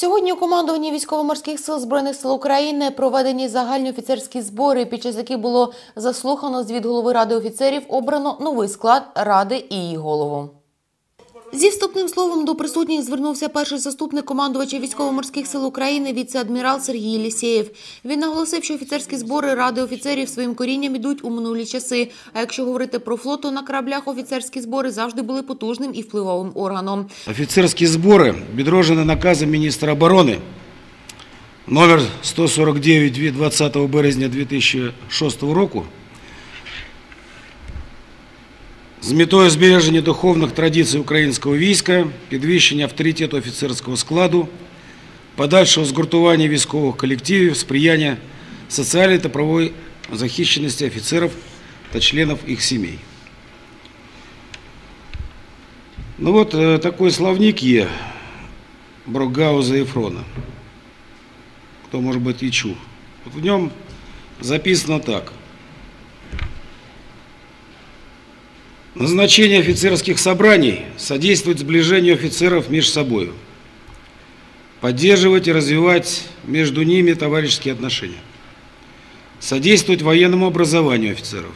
Сьогодні у командуванні військово-морських сил збройних сил України проведені загальні офіцерські збори, під час яких було заслухано звіт голови ради офіцерів, обрано новий склад ради і її голову. Зі вступним словом до присутніх звернувся перший заступник командувача військово-морських сил України віце-адмірал Сергій Лісєєв. Він наголосив, що офіцерські збори ради офіцерів своїм корінням ідуть у минулі часи. А якщо говорити про флот, то на кораблях офіцерські збори завжди були потужним і впливовим органом. Офіцерські збори відроджені наказом міністра оборони номер 149 від 20 березня 2006 року з метою збереження духовних традицій українського війська, підвищення авторитету офіцерського складу, подальшого згуртування військових колективів, сприяння соціальної та правової захищеності офіцерів та членів їх сімей. Ну вот э, такой словник є Брогауза и Фрона. Кто, может быть, и чув. Вот в нем записано так. Назначение офицерских собраний содействует сближению офицеров между собой, поддерживать и развивать между ними товарищеские отношения, содействовать военному образованию офицеров,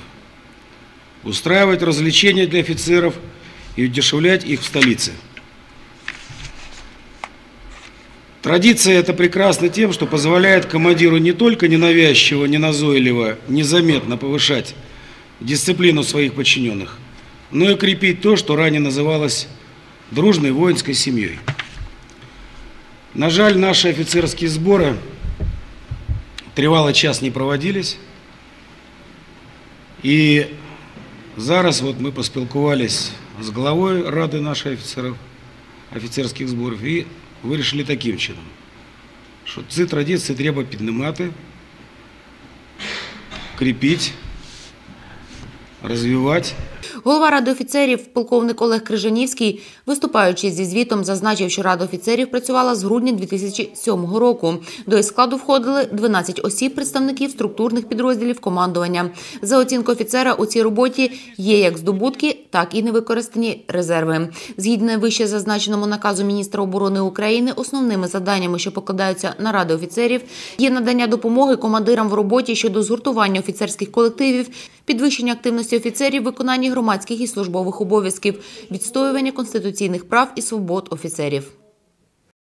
устраивать развлечения для офицеров и удешевлять их в столице. Традиция эта прекрасна тем, что позволяет командиру не только ненавязчиво, неназойливо, незаметно повышать дисциплину своих подчиненных, но и крепить то, что ранее называлось дружной воинской семьей. На жаль, наши офицерские сборы тривалий час не проводились. І зараз от ми поспілкувались з главою Ради наших офіцерів, офіцерських зборів і вирішили таким чином, що ці традиції треба піднімати, кріпити, розвивати. Голова ради офіцерів, полковник Олег Крижанівський, виступаючи зі звітом, зазначив, що рада офіцерів працювала з грудня 2007 року. До її складу входили 12 осіб, представників структурних підрозділів командування. За оцінкою офіцера у цій роботі є як здобутки, так і невикористані резерви. Згідно вище зазначеному наказу міністра оборони України, основними заданнями, що покладаються на ради офіцерів, є надання допомоги командирам в роботі щодо згуртування офіцерських колективів, підвищення активності офіцерів, виконання громадських і службових обов'язків, відстоювання конституційних прав і свобод офіцерів.